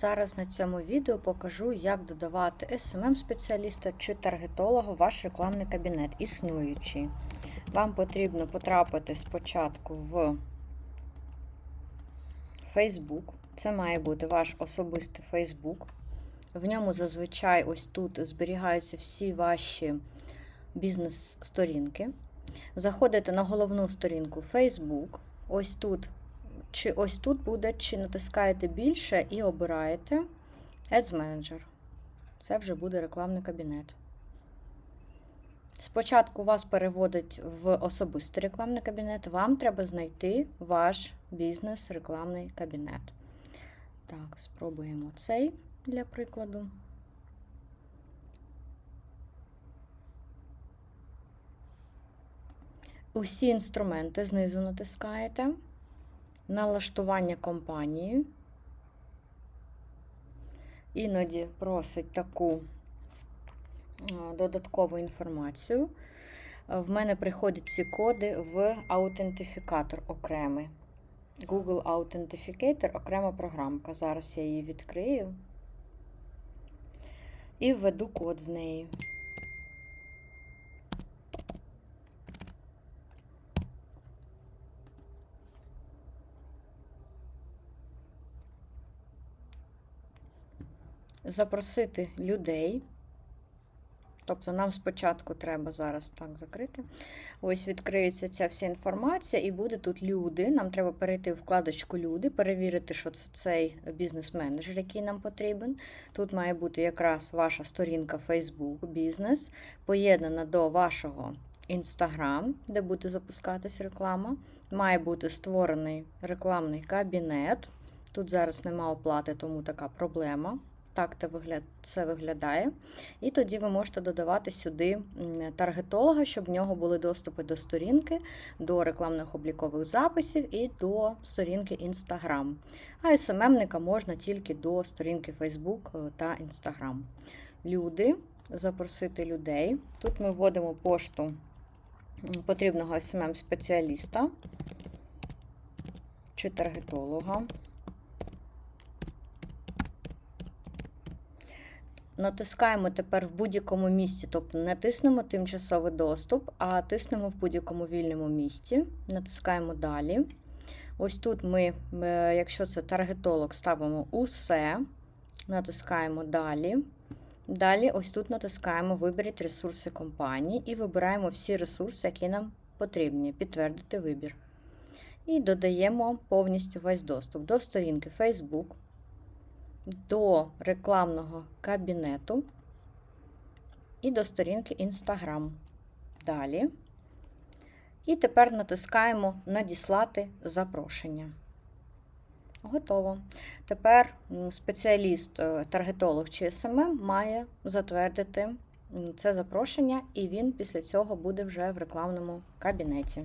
Зараз на цьому відео покажу, як додавати SMM-спеціаліста чи таргетолога в ваш рекламний кабінет, існуючий. Вам потрібно потрапити спочатку в Facebook. Це має бути ваш особистий Facebook. В ньому зазвичай ось тут зберігаються всі ваші бізнес-сторінки. Заходите на головну сторінку Facebook. Ось тут чи ось тут буде, чи натискаєте більше і обираєте Ads Manager. Це вже буде рекламний кабінет. Спочатку вас переводить в особистий рекламний кабінет. Вам треба знайти ваш бізнес-рекламний кабінет. Так, спробуємо цей для прикладу. Усі інструменти знизу натискаєте налаштування компанії. Іноді просить таку додаткову інформацію. В мене приходять ці коди в аутентифікатор окремий. Google Authenticator окрема програмка. Зараз я її відкрию і введу код з неї. Запросити людей. Тобто нам спочатку треба зараз так закрити. Ось відкриється ця вся інформація, і буде тут люди. Нам треба перейти в вкладочку Люди, перевірити, що це цей бізнес-менеджер, який нам потрібен. Тут має бути якраз ваша сторінка Facebook бізнес, поєднана до вашого Instagram, де буде запускатись реклама. Має бути створений рекламний кабінет. Тут зараз нема оплати, тому така проблема. Так це виглядає. І тоді ви можете додавати сюди таргетолога, щоб в нього були доступи до сторінки, до рекламних облікових записів і до сторінки Instagram. А СММника можна тільки до сторінки Facebook та Instagram. Люди, запросити людей. Тут ми вводимо пошту потрібного СММ-спеціаліста чи таргетолога. Натискаємо тепер в будь-якому місці, тобто не тиснемо тимчасовий доступ, а тиснемо в будь-якому вільному місці. Натискаємо далі. Ось тут ми, е, якщо це таргетолог, ставимо усе, натискаємо далі. Далі, ось тут натискаємо Виберіть ресурси компанії і вибираємо всі ресурси, які нам потрібні. Підтвердити вибір. І додаємо повністю весь доступ до сторінки Facebook до рекламного кабінету і до сторінки Instagram. Далі. І тепер натискаємо Надіслати запрошення. Готово. Тепер спеціаліст, е, таргетолог чи СММ має затвердити це запрошення, і він після цього буде вже в рекламному кабінеті.